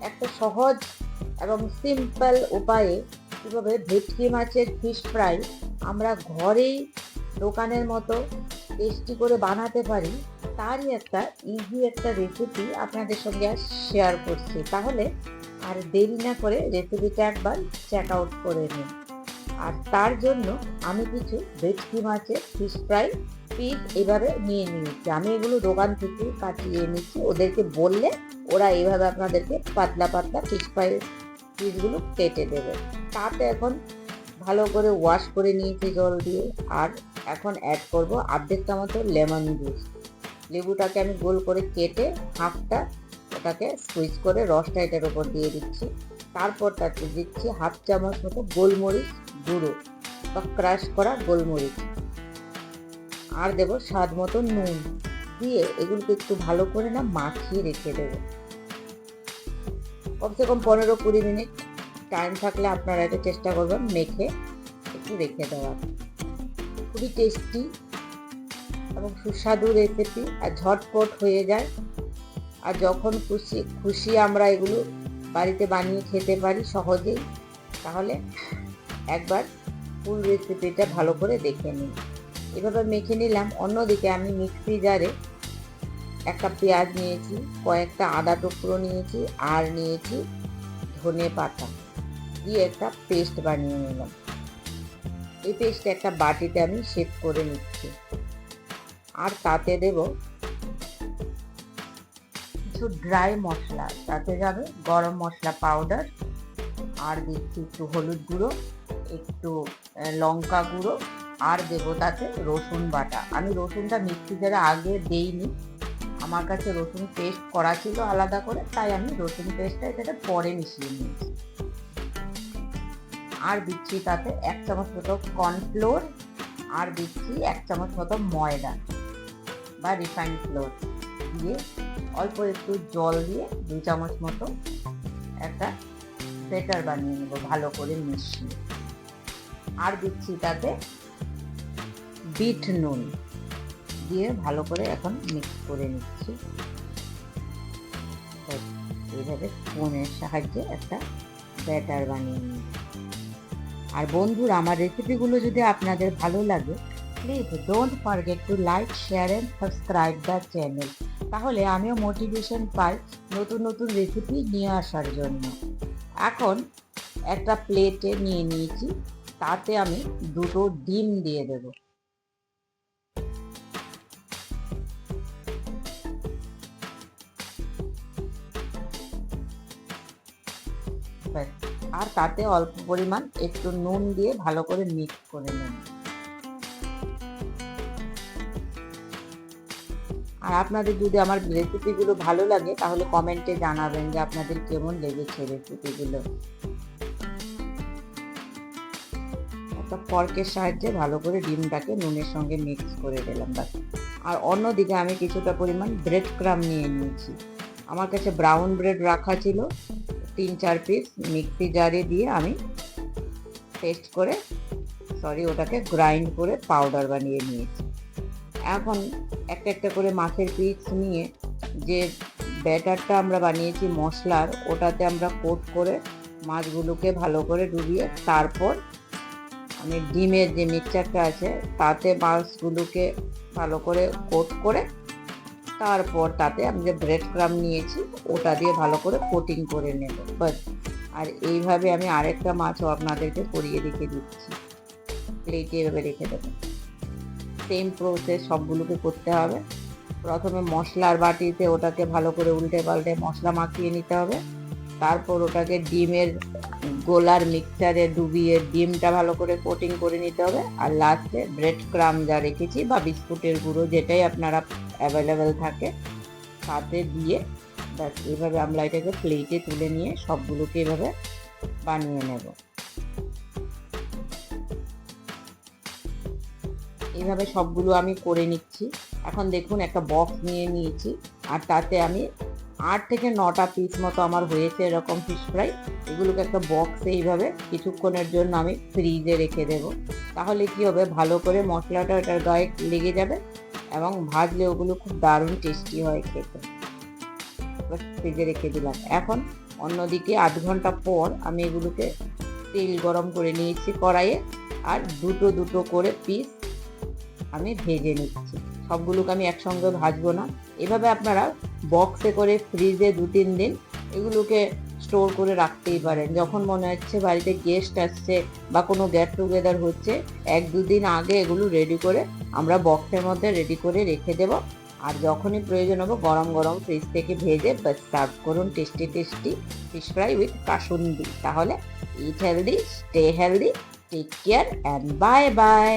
একটা সহজ এবং সিম্পল উপায়ে কীভাবে ভেটকি মাছের ফিশ ফ্রাই আমরা ঘরেই দোকানের মতো টেস্টি করে বানাতে পারি, তারই একটা ইজি একটা রেসিপি আপনাদের সঙ্গে শেয়ার করছি। তাহলে আর দেরি না করে রেসিপিটা একবার চেক আউট করে নিন। আর তার জন্য আমি কিছু ভেটকি মাছের ফিশ ফ্রাই পিস এভাবে নিয়ে নিয়েছি। আমি এগুলো দোকান থেকে কাটিয়ে এনেছি। ওদেরকে বললে ওরা এইভাবে আপনাদেরকে পাতলা পাতলা ফিশ ফ্রাই পিসগুলো কেটে দেবে। তাতে এখন ভালো করে ওয়াশ করে নিয়েছি জল দিয়ে। আর এখন অ্যাড করব আর্ধেকটা মতো লেমন জুস লেবুটাকে আমি গোল করে কেটে হাফটা ওটাকে সুইচ করে রসটা এটার উপর দিয়ে দিচ্ছি। তারপর তাতে দিচ্ছি হাফ চামচ মতো গোলমরিচ গুঁড়ো বা ক্রাশ করা গোলমরিচ। আর দেব স্বাদ মতো নুন। দিয়ে এগুলোকে একটু ভালো করে না মাখিয়ে রেখে দেবো। কমসে কম পনেরো কুড়ি মিনিট টাইম থাকলে আপনারা এটা চেষ্টা করবেন মেখে একটু রেখে দেওয়ার। খুবই টেস্টি এবং সুস্বাদু রেসিপি আর ঝটপট হয়ে যায়। আর যখন খুশি খুশি আমরা এগুলো বাড়িতে বানিয়ে খেতে পারি সহজেই, তাহলে একবার ফুল রেসিপিটা ভালো করে দেখে নিন এভাবে মেখে নিলাম। অন্যদিকে আমি মিক্সি জারে একটা পেঁয়াজ নিয়েছি, কয়েকটা আদা টুকরো নিয়েছি, আর নিয়েছি ধনে পাতা। দিয়ে একটা পেস্ট বানিয়ে নিলাম। এই পেস্টটা একটা বাটিতে আমি সেট করে নিচ্ছি। আর তাতে দেব কিছু ড্রাই মশলা। তাতে যাবে গরম মশলা পাউডার আর দিচ্ছি একটু হলুদ গুঁড়ো। একটু লঙ্কা গুঁড়ো আর দেবো তাতে রসুন বাটা। আমি রসুনটা মিক্সি জারে আগে দেইনি। আমার কাছে রসুন পেস্ট করা ছিল আলাদা করে, তাই আমি রসুন পেস্টটা এটাতে পরে মিশিয়ে নিয়েছি। আর দিচ্ছি তাতে এক চামচ মতো কর্নফ্লোর আর দিচ্ছি এক চামচ মতো ময়দা বা রিফাইন্ড ফ্লোর দিয়ে অল্প একটু জল দিয়ে দুই চামচ মতো একটা বেটার বানিয়ে নেব ভালো করে মিশিয়ে। আর দিচ্ছি তাতে বিট নুন দিয়ে ভালো করে এখন মিক্স করে নিচ্ছি। এইভাবে ফোনের সাহায্যে একটা ব্যাটার বানিয়ে নিই আর বন্ধুরা, আমার রেসিপিগুলো যদি আপনাদের ভালো লাগে please don't forget to like share and subscribe the channel তাহলে আমিও মোটিভেশন পাই নতুন নতুন রেসিপি নিয়ে আসার জন্য। এখন একটা প্লেটে নিয়ে নিয়েছি, তাতে আমি দুটো ডিম দিয়ে দেব। আর তাতে অল্প পরিমাণ একটু নুন দিয়ে ভালো করে মিক্স করে নেব। আর আপনাদের যদি আমার রেসিপিগুলো ভালো লাগে, তাহলে কমেন্টে জানাবেন যে আপনাদের কেমন লেগেছে রেসিপিগুলো ফর্কের সাহায্যে ভালো করে ডিমটাকে নুনের সঙ্গে মিক্স করে দিলাম বাস আর অন্যদিকে আমি কিছুটা পরিমাণ ব্রেড ক্রাম নিয়ে নিয়েছি। আমার কাছে ব্রাউন ব্রেড রাখা ছিল, তিন চার পিস মিক্সি জারে দিয়ে আমি পেস্ট করে সরি ওটাকে গ্রাইন্ড করে পাউডার বানিয়ে নিয়েছি। এখন একটা একটা করে মাছের পিস নিয়ে যে ব্যাটারটা আমরা বানিয়েছি মশলার, ওটাতে আমরা কোট করে মাছগুলোকে ভালো করে ডুবিয়ে তারপর আমি ডিমের যে মিক্সচারটা আছে, তাতে মাছগুলোকে ভালো করে কোট করে, তারপর তাতে আমি যে ব্রেড ক্রাম নিয়েছি, ওটা দিয়ে ভালো করে কোটিং করে নেব বাস আর এইভাবে আমি আরেকটা মাছও আপনাদেরকে করিয়ে রেখে দিচ্ছি। প্লেটে এভাবে রেখে দেবো। সেম প্রসেস সবগুলোকে করতে হবে। প্রথমে মশলার বাটিতে ওটাকে ভালো করে উল্টে পাল্টে মশলা মাখিয়ে নিতে হবে। তারপর ওটাকে ডিমের গোলার মিক্সচারে ডুবিয়ে ডিমটা ভালো করে কোটিং করে নিতে হবে। আর লাস্টে ব্রেড ক্রাম যা রেখেছি বা বিস্কুটের গুঁড়ো যেটাই আপনারা অ্যাভেলেবেল থাকে, তাতে দিয়ে ব্যাস, এইভাবে আমরা এটাকে প্লেটে তুলে নিয়ে সবগুলোকে এভাবে বানিয়ে নেব। এইভাবে সবগুলো আমি করে নিচ্ছি। এখন দেখুন একটা বক্স নিয়ে নিয়েছি। আর তাতে আমি আট থেকে নটা পিস মতো আমার হয়েছে এরকম ফিশ ফ্রাই এগুলোকে একটা বক্সে এইভাবে কিছুক্ষণের জন্য আমি ফ্রিজে রেখে দেব। তাহলে কি হবে? ভালো করে মশলাটা ওটার গায়ে লেগে যাবে এবং ভাজলে ওগুলো খুব দারুণ টেস্টি হয় খেতে। ফ্রিজে রেখে দিলাম। এখন অন্যদিকে আধ ঘণ্টা পর আমি এগুলোকে তেল গরম করে নিয়েছি কড়াইয়ে আর দুটো দুটো করে পিস আমি ভেজে নিচ্ছি। সবগুলোকে আমি একসঙ্গে ভাজবো না। এভাবে আপনারা বক্সে করে ফ্রিজে দু তিন দিন এগুলোকে স্টোর করে রাখতেই পারেন। যখন মনে হচ্ছে বাড়িতে গেস্ট আসছে বা কোনো গেট টুগেদার হচ্ছে, এক দুদিন আগে এগুলো রেডি করে আমরা বক্সের মধ্যে রেডি করে রেখে দেব। আর যখনই প্রয়োজন হবে, গরম গরম ফ্রিজ থেকে ভেজে সার্ভ করুন tasty tasty fish fry with kasundi. তাহলে eat healthy stay healthy take care and bye bye